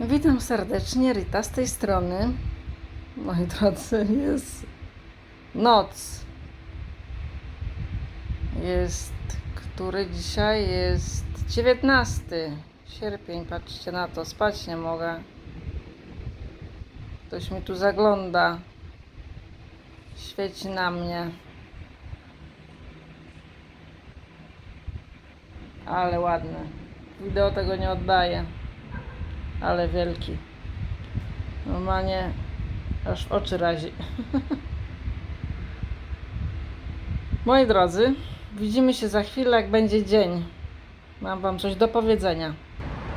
Witam serdecznie, Rita z tej strony. Moi drodzy, jest noc. Jest, który dzisiaj jest 19 sierpień. Patrzcie na to, spać nie mogę. Ktoś mi tu zagląda. Świeci na mnie. Ale ładne. Wideo tego nie oddaje ale wielki. Normalnie aż oczy razi. Moi drodzy, widzimy się za chwilę, jak będzie dzień. Mam Wam coś do powiedzenia.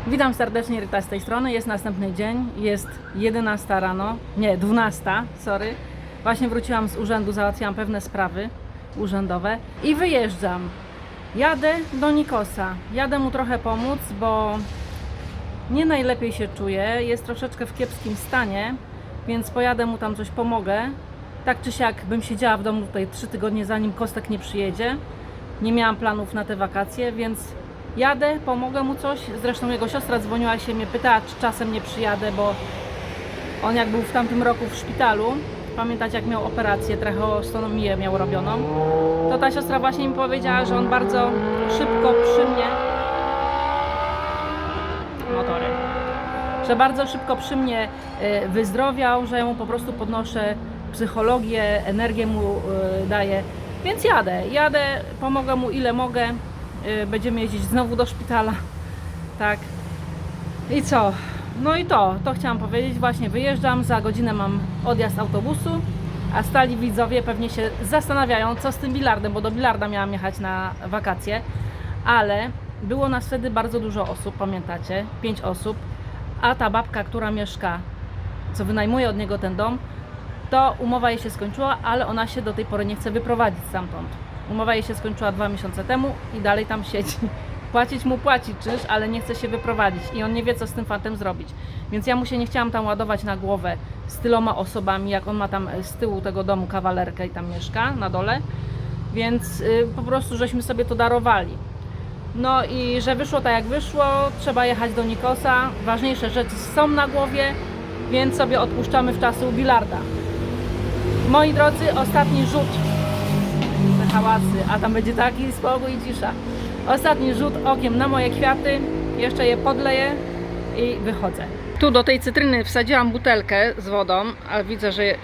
Witam serdecznie, Ryta z tej strony. Jest następny dzień, jest 11 rano, nie, 12, sorry. Właśnie wróciłam z urzędu, załatwiłam pewne sprawy urzędowe i wyjeżdżam. Jadę do Nikosa. Jadę mu trochę pomóc, bo nie najlepiej się czuję, jest troszeczkę w kiepskim stanie, więc pojadę mu tam coś pomogę. Tak czy siak bym siedziała w domu tutaj 3 tygodnie zanim Kostek nie przyjedzie. Nie miałam planów na te wakacje, więc jadę, pomogę mu coś. Zresztą jego siostra dzwoniła się mnie pytała, czy czasem nie przyjadę, bo on jak był w tamtym roku w szpitalu, pamiętacie jak miał operację, tracheostomię miał robioną, to ta siostra właśnie mi powiedziała, że on bardzo szybko przy mnie Że bardzo szybko przy mnie e, wyzdrowiał, że ja mu po prostu podnoszę psychologię, energię mu e, daję. Więc jadę, jadę, pomogę mu ile mogę. E, Będziemy jeździć znowu do szpitala. Tak. I co? No i to, to chciałam powiedzieć. Właśnie wyjeżdżam, za godzinę mam odjazd autobusu, a stali widzowie pewnie się zastanawiają, co z tym bilardem, bo do bilarda miałam jechać na wakacje, ale było nas wtedy bardzo dużo osób, pamiętacie? Pięć osób, a ta babka, która mieszka, co wynajmuje od niego ten dom, to umowa jej się skończyła, ale ona się do tej pory nie chce wyprowadzić stamtąd. Umowa jej się skończyła dwa miesiące temu i dalej tam siedzi. Płacić mu płaci czynsz, ale nie chce się wyprowadzić i on nie wie, co z tym fantem zrobić. Więc ja mu się nie chciałam tam ładować na głowę z tyloma osobami, jak on ma tam z tyłu tego domu kawalerkę i tam mieszka na dole. Więc y, po prostu żeśmy sobie to darowali. No i że wyszło tak jak wyszło, trzeba jechać do Nikosa. Ważniejsze rzeczy są na głowie, więc sobie odpuszczamy w czasu bilarda. Moi drodzy, ostatni rzut. Te hałasy, a tam będzie taki spokój i cisza. Ostatni rzut okiem na moje kwiaty. Jeszcze je podleję i wychodzę. Tu do tej cytryny wsadziłam butelkę z wodą, ale widzę, że y,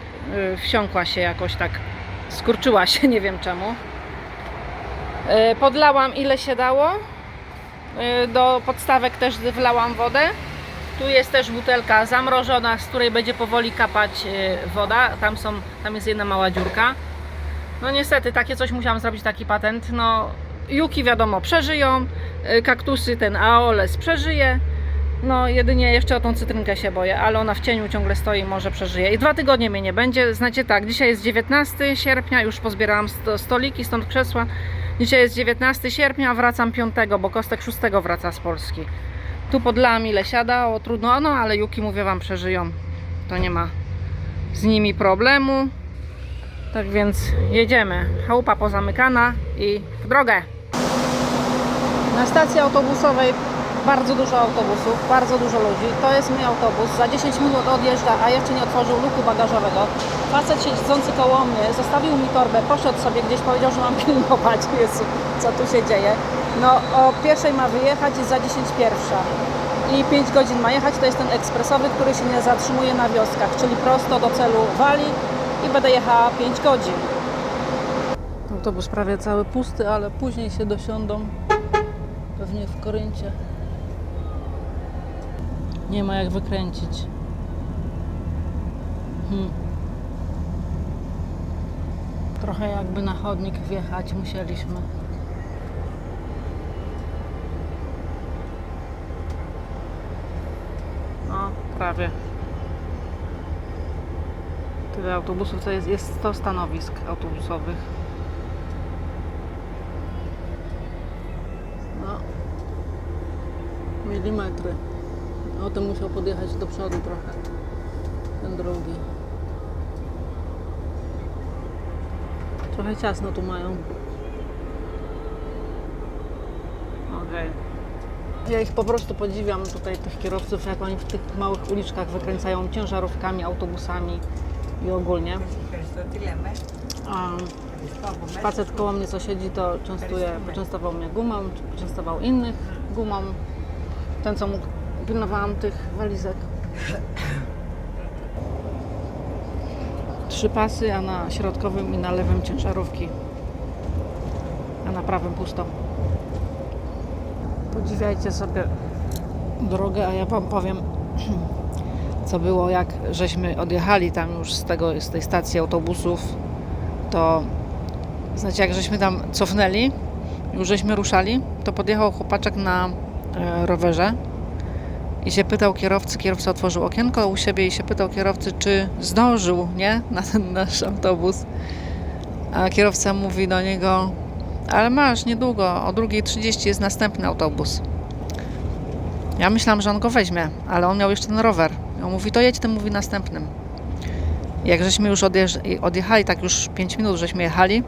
wsiąkła się jakoś tak, skurczyła się, nie wiem czemu. Y, Podlałam ile się dało. Y, Do podstawek też wlałam wodę. Tu jest też butelka zamrożona, z której będzie powoli kapać y, woda. Tam, są, tam jest jedna mała dziurka. No niestety, takie coś musiałam zrobić, taki patent. No, juki wiadomo przeżyją, kaktusy ten Aoles przeżyje. No, jedynie jeszcze o tą cytrynkę się boję, ale ona w cieniu ciągle stoi, może przeżyje. I dwa tygodnie mnie nie będzie. Znacie tak, dzisiaj jest 19 sierpnia, już pozbierałam sto, stoliki, stąd krzesła. Dzisiaj jest 19 sierpnia, wracam 5, bo Kostek 6 wraca z Polski. Tu podlałam ile siada, o trudno, no ale Juki mówię Wam przeżyją. To nie ma z nimi problemu. Tak więc jedziemy. Chałupa pozamykana i w drogę. Na stacji autobusowej bardzo dużo autobusów, bardzo dużo ludzi. To jest mój autobus. Za 10 minut odjeżdża, a jeszcze nie otworzył luku bagażowego. Facet siedzący koło mnie zostawił mi torbę, poszedł sobie gdzieś, powiedział, że mam pilnować. Jezu, co tu się dzieje. No o pierwszej ma wyjechać za 10 pierwsza. I 5 godzin ma jechać, to jest ten ekspresowy, który się nie zatrzymuje na wioskach, czyli prosto do celu wali i będę jechała 5 godzin. Autobus prawie cały pusty, ale później się dosiądą. Pewnie w Koryncie. Nie ma jak wykręcić. Hmm. Trochę jakby na chodnik wjechać musieliśmy. No, prawie. Tyle autobusów, to jest, jest 100 stanowisk autobusowych. No. Milimetry. O tym musiał podjechać do przodu trochę. Ten drugi. Trochę ciasno tu mają. Okej. Ja ich po prostu podziwiam tutaj, tych kierowców, jak oni w tych małych uliczkach wykręcają ciężarówkami, autobusami i ogólnie. A facet koło mnie, co siedzi, to częstuje, poczęstował mnie gumą, poczęstował innych gumą. Ten, co mógł, pilnowałam tych walizek. Trzy pasy, a na środkowym i na lewym ciężarówki, a na prawym pusto. Podziwiajcie sobie drogę, a ja Wam powiem, co było, jak żeśmy odjechali tam już z, tego, z tej stacji autobusów, to znacie, jak żeśmy tam cofnęli, już żeśmy ruszali, to podjechał chłopaczek na e, rowerze i się pytał kierowcy, kierowca otworzył okienko u siebie i się pytał kierowcy, czy zdążył, nie, na ten nasz autobus. A kierowca mówi do niego, ale masz, niedługo, o 2.30 jest następny autobus. Ja myślałam, że on go weźmie, ale on miał jeszcze ten rower. On mówi, to jedź tym, mówi następnym. Jak żeśmy już odjechali, tak już 5 minut żeśmy jechali,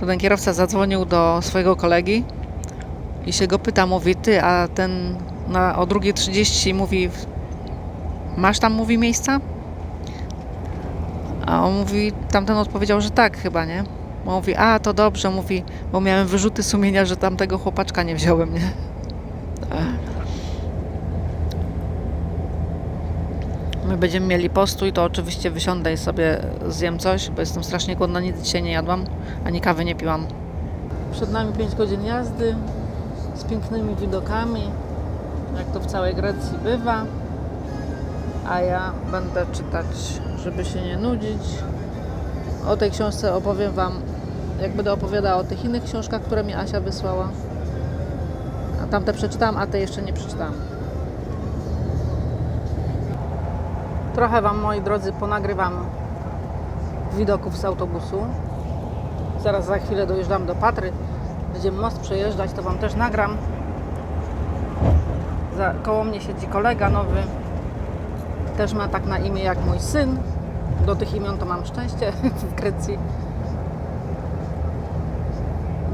to ten kierowca zadzwonił do swojego kolegi i się go pyta, mówi, ty, a ten na, o 2.30 mówi, masz tam, mówi, miejsca? A on mówi, tamten odpowiedział, że tak chyba, nie? Mówi, a to dobrze, mówi, bo miałem wyrzuty sumienia, że tamtego chłopaczka nie wziąłem, nie? My będziemy mieli postój, to oczywiście wysiądę i sobie zjem coś, bo jestem strasznie głodna, nic dzisiaj nie jadłam, ani kawy nie piłam. Przed nami 5 godzin jazdy z pięknymi widokami, jak to w całej Grecji bywa. A ja będę czytać, żeby się nie nudzić. O tej książce opowiem Wam, jak będę opowiadała o tych innych książkach, które mi Asia wysłała. A tamte przeczytałam, a te jeszcze nie przeczytałam. Trochę Wam, moi drodzy, ponagrywam widoków z autobusu. Zaraz za chwilę dojeżdżam do Patry. Będziemy most przejeżdżać, to Wam też nagram. Za, koło mnie siedzi kolega nowy. Też ma tak na imię jak mój syn. Do tych imion to mam szczęście w Grecji.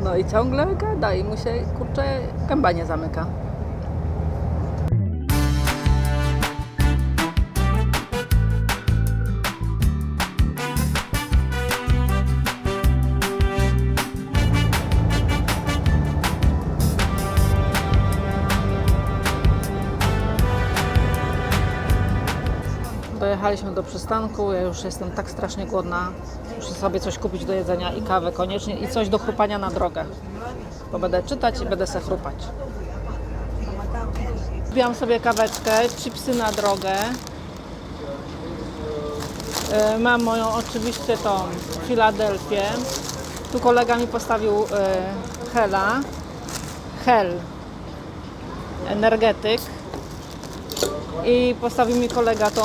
No i ciągle gada i mu się, kurczę, gęba nie zamyka. Dojechaliśmy do przystanku, ja już jestem tak strasznie głodna. Muszę sobie coś kupić do jedzenia i kawę koniecznie i coś do chrupania na drogę. Bo będę czytać i będę se chrupać. Kupiłam sobie kaweczkę, chipsy na drogę. E, Mam moją oczywiście tą Filadelfię. Tu kolega mi postawił e, Hela. Hel. Energetyk i postawił mi kolega tą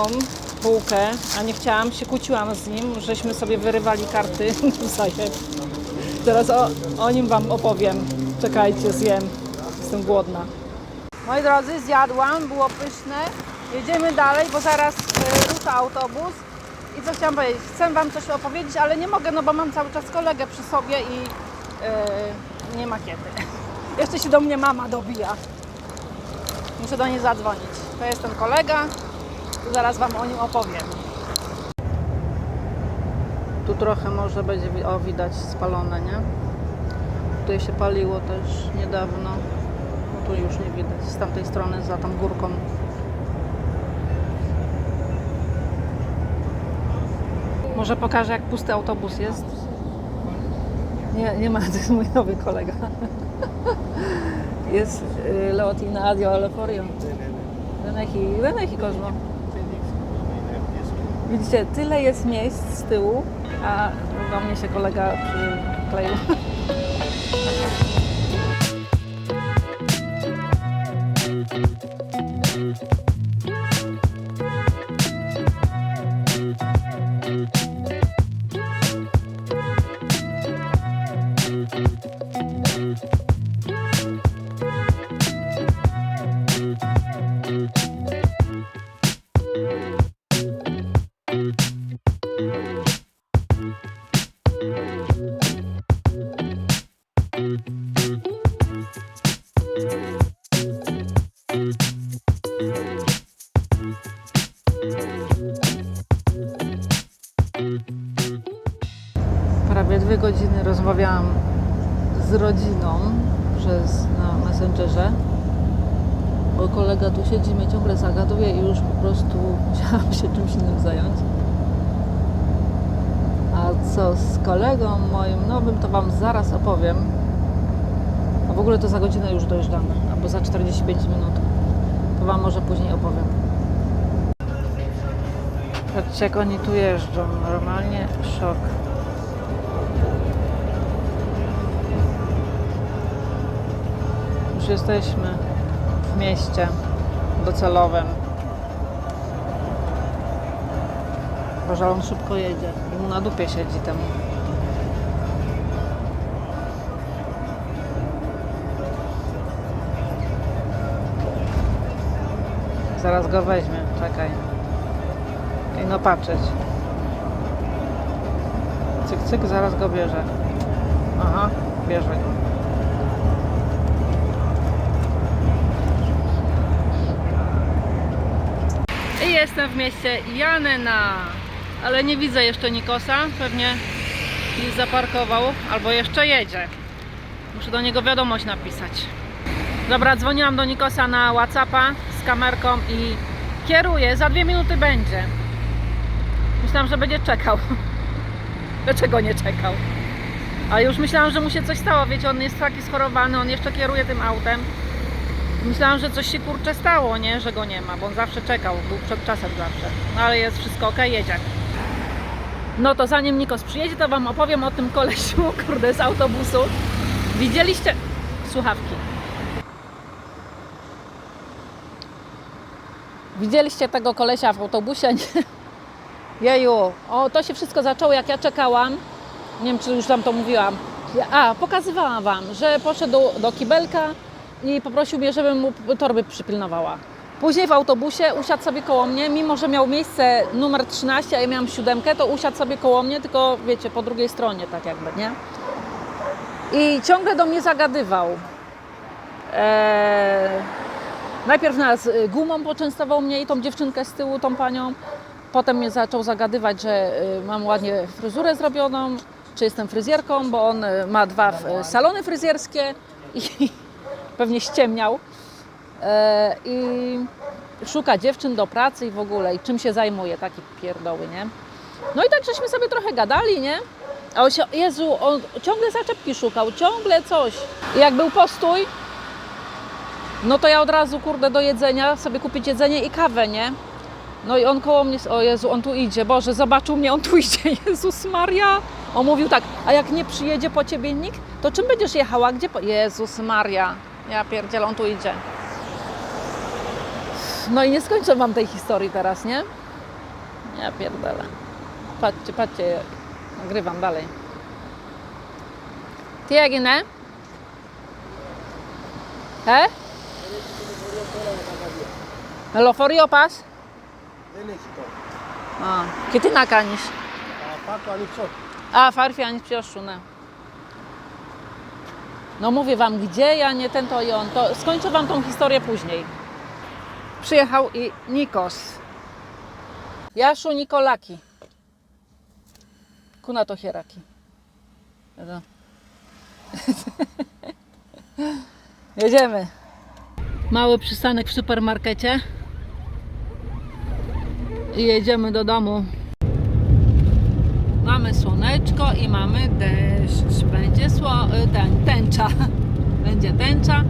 bułkę, a nie chciałam, się kłóciłam z nim, żeśmy sobie wyrywali karty wzajem. Teraz o, o nim Wam opowiem. Czekajcie, zjem. Jestem głodna. Moi drodzy, zjadłam, było pyszne. Jedziemy dalej, bo zaraz y, rusza autobus. I co chciałam powiedzieć? Chcę Wam coś opowiedzieć, ale nie mogę, no bo mam cały czas kolegę przy sobie i y, nie ma kiedy. Jeszcze się do mnie mama dobija. Muszę do niej zadzwonić. To jest ten kolega zaraz Wam o nim opowiem. Tu trochę może będzie o, widać spalone, nie? Tutaj się paliło też niedawno. No tu już nie widać. Z tamtej strony, za tą górką. Może pokażę, jak pusty autobus jest. Nie, nie ma, to jest mój nowy kolega. jest y, Leotina Adio Aleforio. Reneki, Reneki Kozmo. Widzicie, tyle jest miejsc z tyłu, a do mnie się kolega przykleił. Godziny rozmawiałam z rodziną przez na Messengerze. Bo kolega tu siedzi, mnie ciągle zagaduje i już po prostu musiałam się czymś innym zająć. A co z kolegą moim nowym, to Wam zaraz opowiem. A w ogóle to za godzinę już dojeżdżamy, albo za 45 minut. To Wam może później opowiem. Patrzcie, jak oni tu jeżdżą. Normalnie szok. Jesteśmy w mieście docelowym. Boże, on szybko jedzie. I mu na dupie siedzi temu. Zaraz go weźmie, czekaj. I no patrzeć. Cyk, cyk, zaraz go bierze. Aha, bierze go. Jestem w mieście Janena, ale nie widzę jeszcze Nikosa, pewnie gdzieś zaparkował albo jeszcze jedzie. Muszę do niego wiadomość napisać. Dobra, dzwoniłam do Nikosa na Whatsappa z kamerką i kieruję, za dwie minuty będzie. Myślałam, że będzie czekał. Dlaczego nie czekał? A już myślałam, że mu się coś stało. Wiecie, on jest taki schorowany, on jeszcze kieruje tym autem. Myślałam, że coś się kurczę stało, nie? Że go nie ma, bo on zawsze czekał, był przed czasem zawsze. No ale jest wszystko ok, jedzie. No to zanim Nikos przyjedzie, to Wam opowiem o tym kolesiu, kurde, z autobusu. Widzieliście... Słuchawki. Widzieliście tego kolesia w autobusie? Nie? Jeju, o, to się wszystko zaczęło jak ja czekałam. Nie wiem, czy już Wam to mówiłam. A, pokazywałam Wam, że poszedł do kibelka i poprosił mnie, żebym mu torby przypilnowała. Później w autobusie usiadł sobie koło mnie, mimo że miał miejsce numer 13, a ja miałam siódemkę, to usiadł sobie koło mnie, tylko wiecie, po drugiej stronie tak jakby, nie? I ciągle do mnie zagadywał. Eee, najpierw nas y, gumą poczęstował mnie i tą dziewczynkę z tyłu, tą panią. Potem mnie zaczął zagadywać, że y, mam ładnie fryzurę zrobioną, czy jestem fryzjerką, bo on y, ma dwa salony fryzjerskie i pewnie ściemniał. E, I szuka dziewczyn do pracy i w ogóle, i czym się zajmuje, taki pierdoły, nie? No i tak żeśmy sobie trochę gadali, nie? A on się, Jezu, on ciągle zaczepki szukał, ciągle coś. I jak był postój, no to ja od razu, kurde, do jedzenia sobie kupić jedzenie i kawę, nie? No i on koło mnie, o Jezu, on tu idzie, Boże, zobaczył mnie, on tu idzie, Jezus Maria. On mówił tak, a jak nie przyjedzie po Ciebie nikt, to czym będziesz jechała? Gdzie po... Jezus Maria, ja pierdzielę, on tu idzie. No i nie skończę Wam tej historii teraz, nie? Ja pierdolę. Patrzcie, patrzcie, nagrywam dalej. Tiegine? He? Me lo fuori pas? Éxito. Ah, che ti nakaniš? A Paco Anixo. A, farfi ani przyjaszczone. No mówię wam, gdzie ja, nie ten to i on. To skończę wam tą historię później. Przyjechał i Nikos. Jaszu Nikolaki. Kuna to hieraki. No. Jedziemy. Mały przystanek w supermarkecie. I jedziemy do domu. Mamy słoneczko i mamy deszcz. Będzie sło, y, ten, tęcza. Będzie tęcza.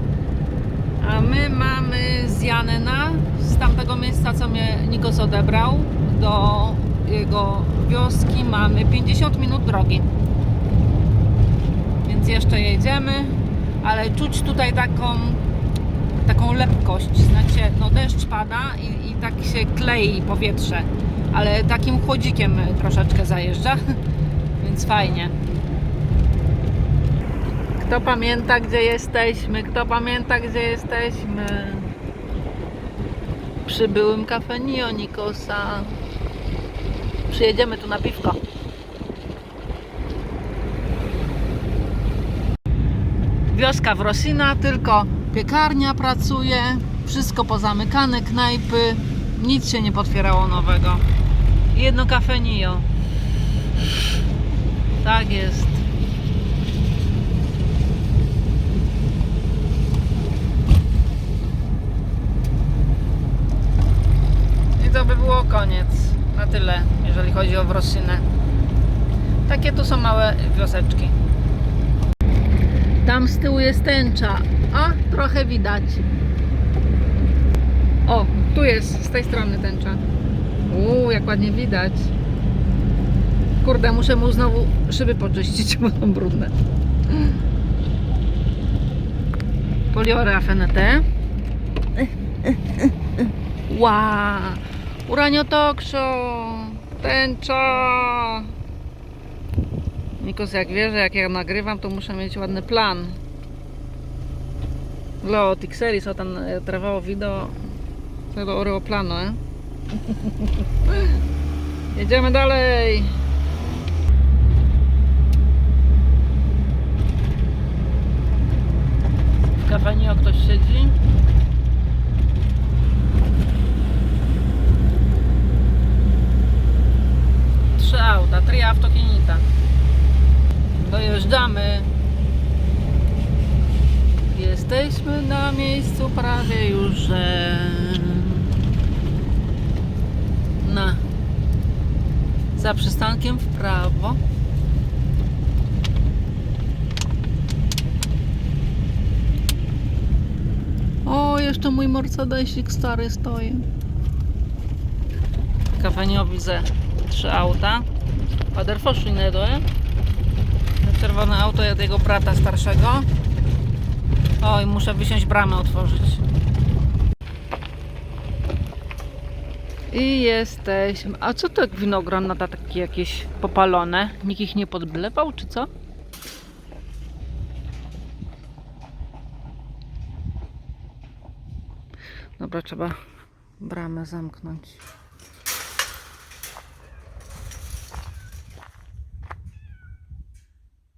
A my mamy z Janena, z tamtego miejsca, co mnie Nikos odebrał, do jego wioski mamy 50 minut drogi. Więc jeszcze jedziemy, ale czuć tutaj taką, taką lepkość. Znaczy, no deszcz pada i, i tak się klei powietrze, ale takim chłodzikiem troszeczkę zajeżdża, więc fajnie. Kto pamięta, gdzie jesteśmy? Kto pamięta, gdzie jesteśmy? Przy byłym kafenio Nikosa. Przyjedziemy tu na piwko. Wioska w Rosina, tylko piekarnia pracuje, wszystko pozamykane, knajpy, nic się nie potwierało nowego. Jedno kafenio. Tak jest. I to by było koniec. Na tyle, jeżeli chodzi o Wrosinę. Takie tu są małe wioseczki. Tam z tyłu jest tęcza. A, trochę widać. O, tu jest, z tej strony tęcza. Uuu, jak ładnie widać. Kurde, muszę mu znowu szyby poczyścić, bo są brudne. Poliore afenete. Wow! Uraniotokso! Tęcza! Nikos jak wie, że jak ja nagrywam, to muszę mieć ładny plan. Lo, Tixeris, o tam e, trwało wideo tego Oreoplanu, e? Jedziemy dalej! W kafenio ktoś siedzi. Trzy auta, tri autokinita. Dojeżdżamy. Jesteśmy na miejscu prawie już, że na za przystankiem w prawo. O, jeszcze mój Mercedesik stary stoi. Kafenio widzę trzy auta. Paderfoszu nie doje. Czerwone auto jego brata starszego. Oj, muszę wysiąść bramę otworzyć. I jesteśmy. A co to winogrona ta takie jakieś popalone? Nikt ich nie podblewał, czy co? Dobra, trzeba bramę zamknąć.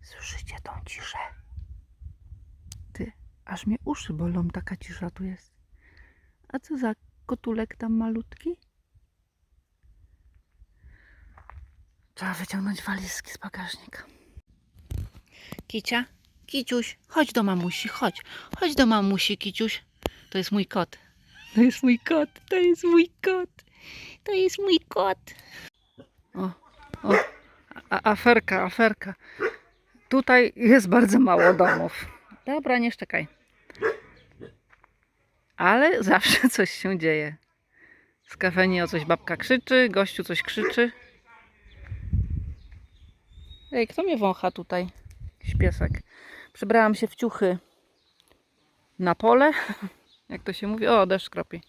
Słyszycie tą ciszę? Ty, aż mnie uszy bolą, taka cisza tu jest. A co za kotulek tam malutki? Trzeba wyciągnąć walizki z bagażnika. Kicia? Kiciuś, chodź do mamusi, chodź. Chodź do mamusi, Kiciuś. To jest mój kot. To jest mój kot, to jest mój kot. To jest mój kot. O, o, a, aferka, aferka. Tutaj jest bardzo mało domów. Dobra, nie szczekaj. Ale zawsze coś się dzieje. Z kafeni o coś babka krzyczy, gościu coś krzyczy. Ej, kto mnie wącha tutaj? Jakiś piesek. Przebrałam się w ciuchy na pole. Jak to się mówi? O, deszcz kropi.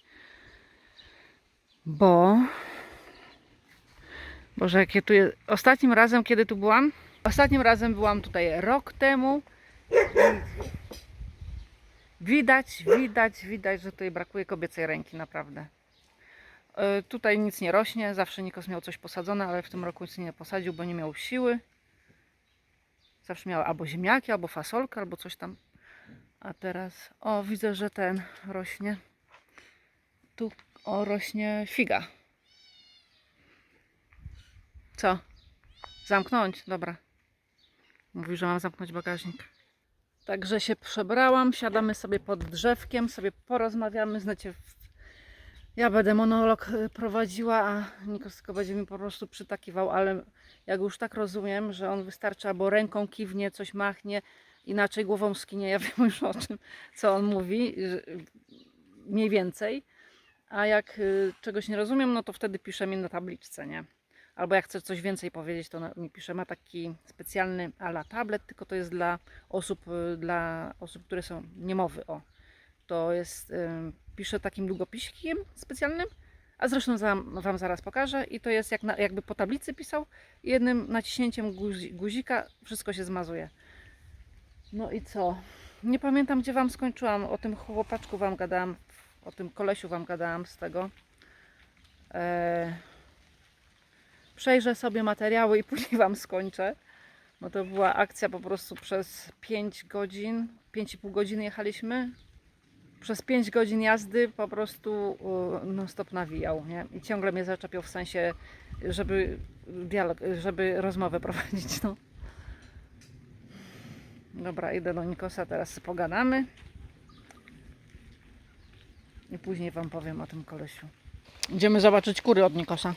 Bo... Boże, jakie tu jest... Ostatnim razem, kiedy tu byłam? Ostatnim razem byłam tutaj rok temu. Widać, widać, widać, że tutaj brakuje kobiecej ręki, naprawdę. E, Tutaj nic nie rośnie, zawsze Nikos miał coś posadzone, ale w tym roku nic nie posadził, bo nie miał siły. Zawsze miał albo ziemniaki, albo fasolkę, albo coś tam. A teraz, o, widzę, że ten rośnie. Tu, o, rośnie figa. Co? Zamknąć? Dobra. Mówi, że mam zamknąć bagażnik. Także się przebrałam, siadamy sobie pod drzewkiem, sobie porozmawiamy. Znacie, ja będę monolog y, prowadziła, a Nikos tylko będzie mi po prostu przytakiwał, ale jak już tak rozumiem, że on wystarczy albo ręką kiwnie, coś machnie, inaczej głową skinie, ja wiem już o czym, co on mówi, mniej więcej. A jak y, czegoś nie rozumiem, no to wtedy pisze mi na tabliczce, nie? Albo jak chcę coś więcej powiedzieć, to mi pisze. Ma taki specjalny ala tablet, tylko to jest dla osób, y, dla osób, które są niemowy. O, to jest, y, pisze takim długopiskiem specjalnym, a zresztą wam, zaraz pokażę. I to jest jak na, jakby po tablicy pisał jednym naciśnięciem guzi, guzika wszystko się zmazuje. No i co? Nie pamiętam, gdzie wam skończyłam. O tym chłopaczku wam gadałam, o tym kolesiu wam gadałam z tego. Eee, przejrzę sobie materiały i później Wam skończę. Bo to była akcja po prostu przez 5 godzin, 5,5 godziny jechaliśmy. Przez 5 godzin jazdy po prostu non stop nawijał, nie? I ciągle mnie zaczepiał w sensie, żeby dialog, żeby rozmowę prowadzić, no. Dobra, idę do Nikosa, teraz pogadamy. I później Wam powiem o tym kolesiu. Idziemy zobaczyć kury od Nikosa.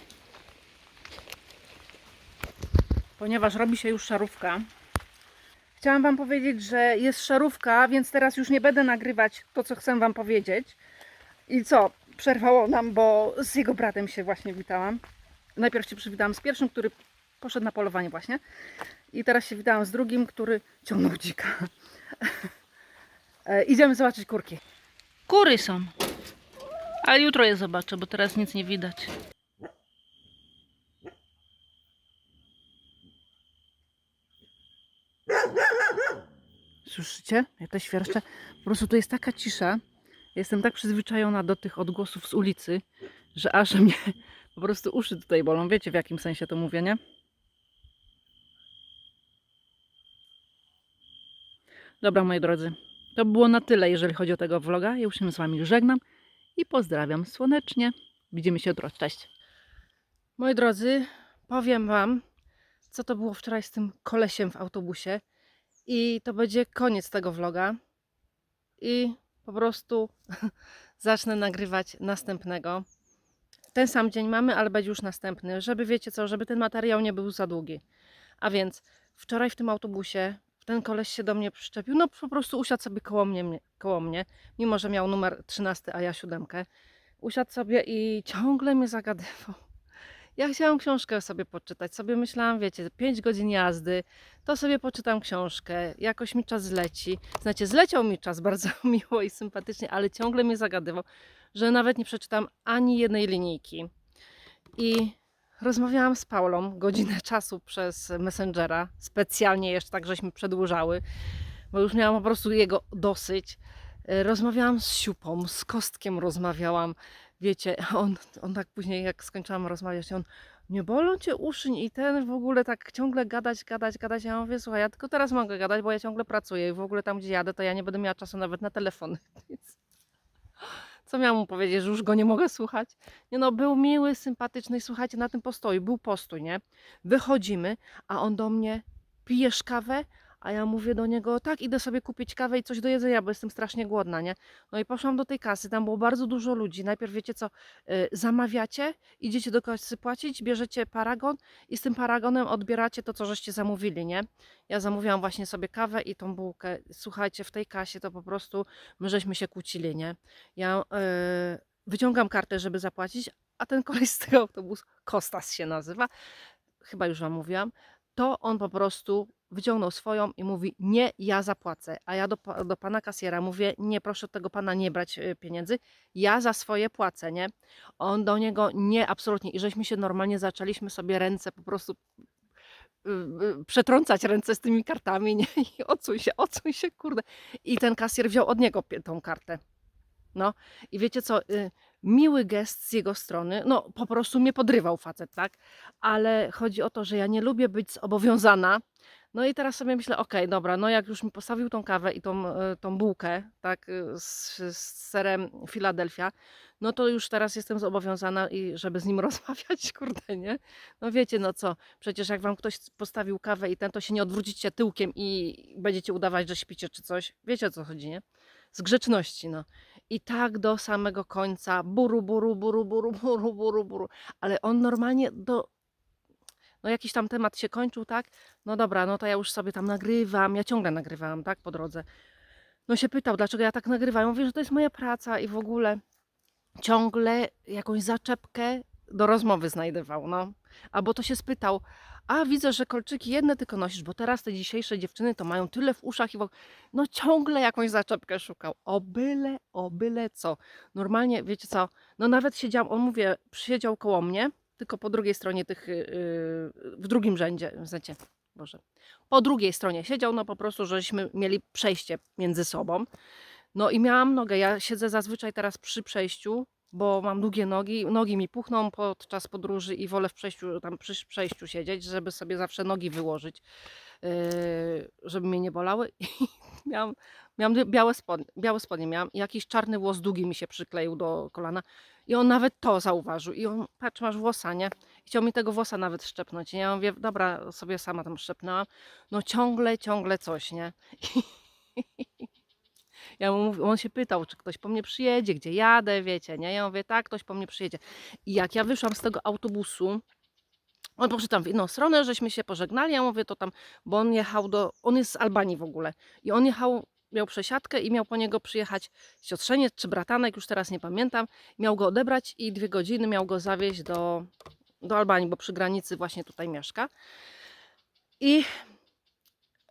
Ponieważ robi się już szarówka, chciałam Wam powiedzieć, że jest szarówka, więc teraz już nie będę nagrywać to, co chcę Wam powiedzieć. I co? Przerwało nam, bo z jego bratem się właśnie witałam. Najpierw się przywitałam z pierwszym, który poszedł na polowanie właśnie. I teraz się witałam z drugim, który ciągnął dzika. E, Idziemy zobaczyć kurki. Kury są. Ale jutro je zobaczę, bo teraz nic nie widać. Słyszycie? Jak te świerszcze? Po prostu tu jest taka cisza. Jestem tak przyzwyczajona do tych odgłosów z ulicy, że aż mnie po prostu uszy tutaj bolą. Wiecie w jakim sensie to mówię, nie? Dobra, moi drodzy. To było na tyle, jeżeli chodzi o tego vloga. Ja już się z Wami żegnam i pozdrawiam słonecznie. Widzimy się jutro. Cześć. Moi drodzy, powiem Wam, co to było wczoraj z tym kolesiem w autobusie. I to będzie koniec tego vloga. I po prostu zacznę nagrywać następnego. Ten sam dzień mamy, ale będzie już następny, żeby wiecie co, żeby ten materiał nie był za długi. A więc wczoraj w tym autobusie ten koleś się do mnie przyczepił, no po prostu usiadł sobie koło mnie, koło mnie mimo że miał numer 13, a ja siódemkę. Usiadł sobie i ciągle mnie zagadywał. Ja chciałam książkę sobie poczytać, sobie myślałam, wiecie, 5 godzin jazdy, to sobie poczytam książkę, jakoś mi czas zleci. Znacie, zleciał mi czas bardzo miło i sympatycznie, ale ciągle mnie zagadywał, że nawet nie przeczytam ani jednej linijki. I rozmawiałam z Paulą godzinę czasu przez Messengera, specjalnie jeszcze tak, żeśmy przedłużały, bo już miałam po prostu jego dosyć. E, Rozmawiałam z Siupą, z Kostkiem rozmawiałam. Wiecie, on, on tak później, jak skończyłam rozmawiać, on nie bolą cię uszy i ten w ogóle tak ciągle gadać, gadać, gadać. Ja mówię, słuchaj, ja tylko teraz mogę gadać, bo ja ciągle pracuję i w ogóle tam, gdzie jadę, to ja nie będę miała czasu nawet na telefon. co miałam mu powiedzieć, że już go nie mogę słuchać? Nie no, był miły, sympatyczny słuchajcie, na tym postoju, był postój, nie? Wychodzimy, a on do mnie, pijesz kawę? A ja mówię do niego, tak, idę sobie kupić kawę i coś do jedzenia, bo jestem strasznie głodna, nie? No i poszłam do tej kasy, tam było bardzo dużo ludzi. Najpierw wiecie co, y, zamawiacie, idziecie do kasy płacić, bierzecie paragon i z tym paragonem odbieracie to, co żeście zamówili, nie? Ja zamówiłam właśnie sobie kawę i tą bułkę. Słuchajcie, w tej kasie to po prostu my żeśmy się kłócili, nie? Ja y, wyciągam kartę, żeby zapłacić, a ten koleś z tego autobusu, Kostas się nazywa, chyba już wam mówiłam, to on po prostu wyciągnął swoją i mówi, nie, ja zapłacę. A ja do, do pana kasjera mówię, nie, proszę tego pana nie brać y, pieniędzy, ja za swoje płacę, nie? On do niego, nie, absolutnie. I żeśmy się normalnie zaczęliśmy sobie ręce po prostu y, y, przetrącać ręce z tymi kartami, nie? I odsuń się, odsuń się, kurde. I ten kasjer wziął od niego tą kartę. No i wiecie co, miły gest z jego strony, no po prostu mnie podrywał facet, tak? Ale chodzi o to, że ja nie lubię być zobowiązana. No i teraz sobie myślę, okej, dobra, no jak już mi postawił tą kawę i tą, y, tą bułkę, tak, y, z, z serem Philadelphia, no to już teraz jestem zobowiązana i żeby z nim rozmawiać, kurde, nie? No wiecie, no co, przecież jak wam ktoś postawił kawę i ten, to się nie odwrócicie tyłkiem i będziecie udawać, że śpicie czy coś. Wiecie o co chodzi, nie? Z grzeczności, no. I tak do samego końca, buru, buru, buru, buru, buru, buru, buru. Ale on normalnie do... No jakiś tam temat się kończył, tak? No dobra, no to ja już sobie tam nagrywam, ja ciągle nagrywałam, tak, po drodze. No się pytał, dlaczego ja tak nagrywam. Mówię, że to jest moja praca i w ogóle ciągle jakąś zaczepkę do rozmowy znajdował, no. Albo to się spytał, a widzę, że kolczyki jedne tylko nosisz, bo teraz te dzisiejsze dziewczyny to mają tyle w uszach i w ogóle... No ciągle jakąś zaczepkę szukał. O byle, o byle co. Normalnie, wiecie co, no nawet siedział, on mówię, siedział koło mnie, tylko po drugiej stronie tych, yy, w drugim rzędzie, znacie, Boże, po drugiej stronie siedział, no po prostu, żeśmy mieli przejście między sobą. No i miałam nogę, ja siedzę zazwyczaj teraz przy przejściu, bo mam długie nogi, nogi mi puchną podczas podróży i wolę w przejściu, tam przy przejściu siedzieć, żeby sobie zawsze nogi wyłożyć, yy, żeby mnie nie bolały. I miałam, miałam białe spodnie, białe spodnie miałam jakiś czarny włos długi mi się przykleił do kolana i on nawet to zauważył i on, patrz, masz włosa, nie? I chciał mi tego włosa nawet szczepnąć. I ja mówię, dobra, sobie sama tam szczepnęłam. No ciągle, ciągle coś, nie? Ja mu mówię, on się pytał, czy ktoś po mnie przyjedzie, gdzie jadę, wiecie, nie? Ja mówię, tak, ktoś po mnie przyjedzie. I jak ja wyszłam z tego autobusu, on poszedł tam w inną stronę, żeśmy się pożegnali, ja mówię, to tam, bo on jechał do, on jest z Albanii w ogóle. I on jechał, miał przesiadkę i miał po niego przyjechać siostrzeniec czy bratanek, już teraz nie pamiętam. Miał go odebrać i dwie godziny miał go zawieźć do, do Albanii, bo przy granicy właśnie tutaj mieszka. I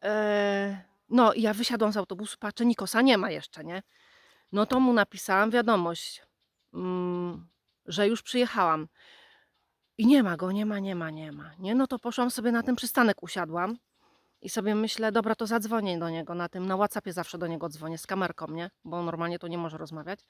e, no, ja wysiadłam z autobusu, patrzę, Nikosa nie ma jeszcze, nie? No to mu napisałam wiadomość, mm, że już przyjechałam. I nie ma go, nie ma, nie ma, nie ma. Nie, no to poszłam sobie na ten przystanek, usiadłam i sobie myślę, dobra, to zadzwonię do niego na tym, na Whatsappie zawsze do niego dzwonię z kamerką, nie? Bo normalnie to nie może rozmawiać.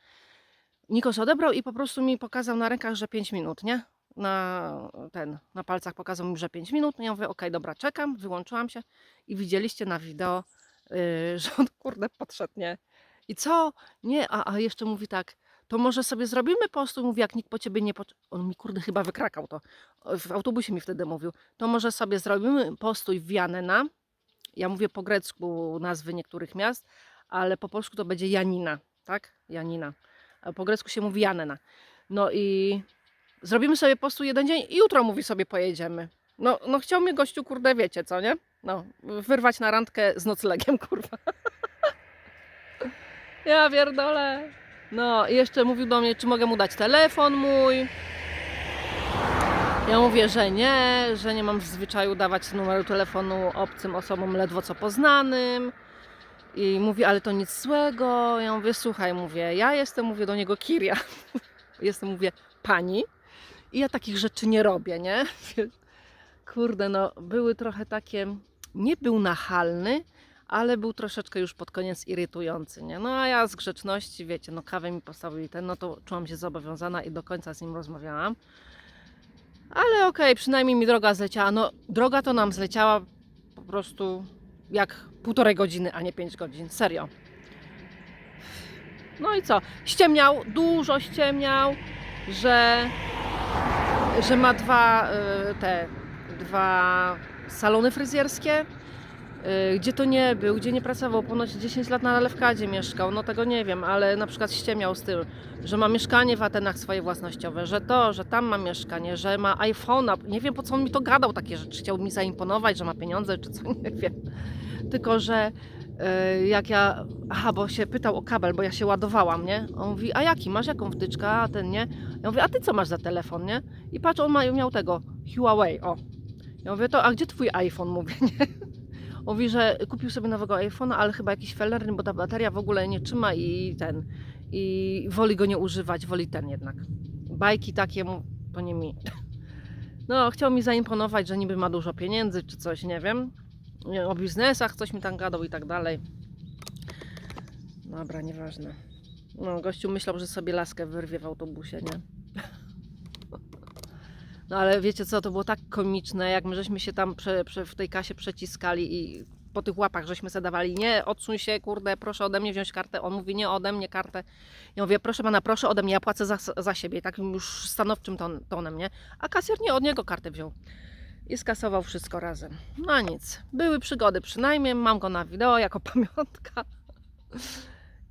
Nikos odebrał i po prostu mi pokazał na rękach, że 5 minut, nie? Na ten, na palcach pokazał mi, że 5 minut. Ja mówię, okej, dobra, czekam, wyłączyłam się i widzieliście na wideo, yy, że on kurde podszedł, nie? I co? Nie, a, a jeszcze mówi tak, to może sobie zrobimy postój, mówi, jak nikt po ciebie nie... Po... On mi kurde chyba wykrakał to. W autobusie mi wtedy mówił. To może sobie zrobimy postój w Janena. Ja mówię po grecku nazwy niektórych miast, ale po polsku to będzie Janina, tak? Janina. A po grecku się mówi Janena. No i zrobimy sobie postój jeden dzień i jutro mówi sobie pojedziemy. No, no chciał mnie gościu, kurde, wiecie co, nie? No, wyrwać na randkę z noclegiem, kurwa. Ja pierdolę. No i jeszcze mówił do mnie, czy mogę mu dać telefon mój. Ja mówię, że nie, że nie mam w zwyczaju dawać numeru telefonu obcym osobom ledwo co poznanym. I mówi, ale to nic złego. Ja mówię, słuchaj, mówię, ja jestem, mówię do niego Kiria. jestem, mówię, pani. I ja takich rzeczy nie robię, nie? Kurde, no były trochę takie, nie był nachalny, ale był troszeczkę już pod koniec irytujący, nie? No a ja z grzeczności, wiecie, no kawę mi postawili ten, no to czułam się zobowiązana i do końca z nim rozmawiałam. Ale okej, przynajmniej mi droga zleciała. No droga to nam zleciała po prostu jak półtorej godziny, a nie pięć godzin. Serio. No i co? Ściemniał, dużo ściemniał, że, że ma dwa y, te dwa salony fryzjerskie. Y, Gdzie to nie był, gdzie nie pracował, ponoć 10 lat na Lewkadzie mieszkał, no tego nie wiem, ale na przykład ściemiał z tym, że ma mieszkanie w Atenach swoje własnościowe, że to, że tam ma mieszkanie, że ma iPhone'a, nie wiem po co on mi to gadał takie rzeczy, chciał mi zaimponować, że ma pieniądze czy co, nie wiem. Tylko, że y, jak ja, aha, bo się pytał o kabel, bo ja się ładowałam, nie? On mówi, a jaki, masz jaką wtyczkę, a ten nie? Ja mówię, a ty co masz za telefon, nie? I patrz, on ma, miał tego, Huawei, o. Ja mówię, to a gdzie twój iPhone, mówię, nie? Mówi, że kupił sobie nowego iPhone'a, ale chyba jakiś felerny, bo ta bateria w ogóle nie trzyma i ten, i woli go nie używać, woli ten jednak. Bajki takie mu, to nie mi. No, chciał mi zaimponować, że niby ma dużo pieniędzy, czy coś, nie wiem. O biznesach coś mi tam gadał i tak dalej. Dobra, nieważne. No, gościu myślał, że sobie laskę wyrwie w autobusie, nie? No ale wiecie co, to było tak komiczne, jak my żeśmy się tam prze, prze, w tej kasie przeciskali i po tych łapach żeśmy sobie dawali, nie, odsuń się, kurde, proszę ode mnie wziąć kartę. On mówi, nie ode mnie kartę. Ja mówię, proszę pana, proszę ode mnie, ja płacę za, za siebie, takim już stanowczym ton, tonem, nie? A kasjer nie, od niego kartę wziął. I skasował wszystko razem. No nic, były przygody przynajmniej, mam go na wideo jako pamiątka.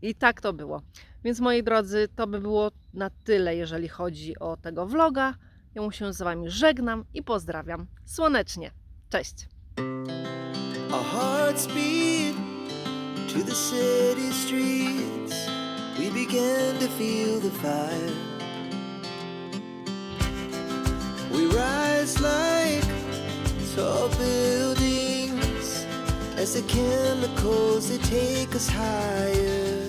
I tak to było. Więc moi drodzy, to by było na tyle, jeżeli chodzi o tego vloga. Ja się z Wami żegnam i pozdrawiam słonecznie. Cześć! Our hearts beat to the city streets. We began to feel the fire. We rise like tall buildings as the chemicals take us higher.